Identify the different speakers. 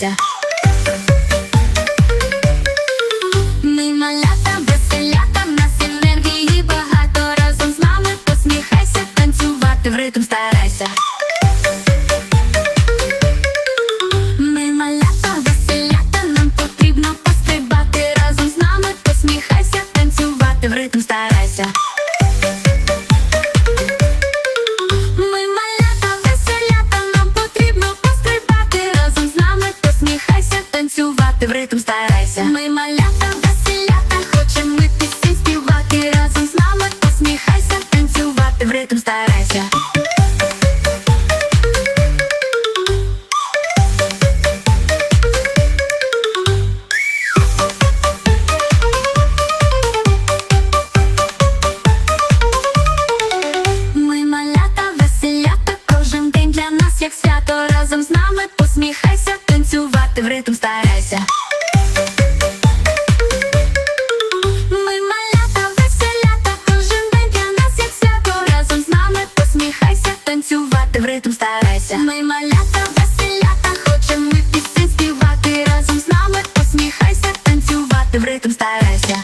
Speaker 1: Yeah. ритм старайся. Ми малята, веселята, хочемо ми пісні співати. Разом з нами посміхайся, танцювати в ритм старайся. Ми малята, веселята, кожен день для нас, як свято. Разом з нами посміхайся, танцювати в ритм старайся. малята, веселята, хочемо ми пісні співати разом з нами, посміхайся, танцювати в ритм старайся.